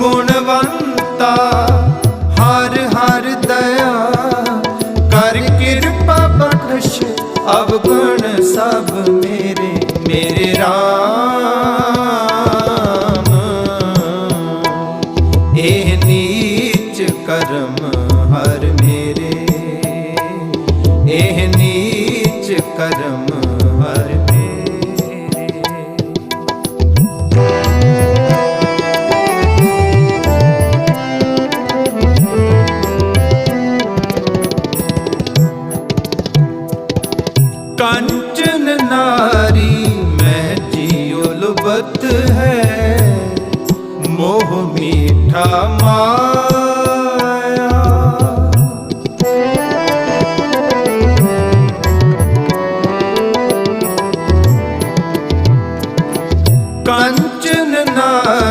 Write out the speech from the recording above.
ਗੁਣਵੰਤਾ, ਹਰ ਹਰ ਦਇਆ ਕਰ ਕਿਰਪਾ ਬਖਸ਼, ਅਵਗੁਣ ਸਭ ਮੇਰੇ ਮੇਰੇ RAM ਇਹ ਨੀਚ ਕਰਮ ਹਰ ਮੇਰੇ, ਇਹ ਨੀਚ ਕਰਮ ਕਾਂਚਨ ਨਾਰੀ ਮਹਿ ਜਿਉ ਲਬਤ ਹੈ। ਮੋਹ ਮੀਠਾ ਮਾਇਆ। ਕਾਂਚਨ ਨਾਰੀ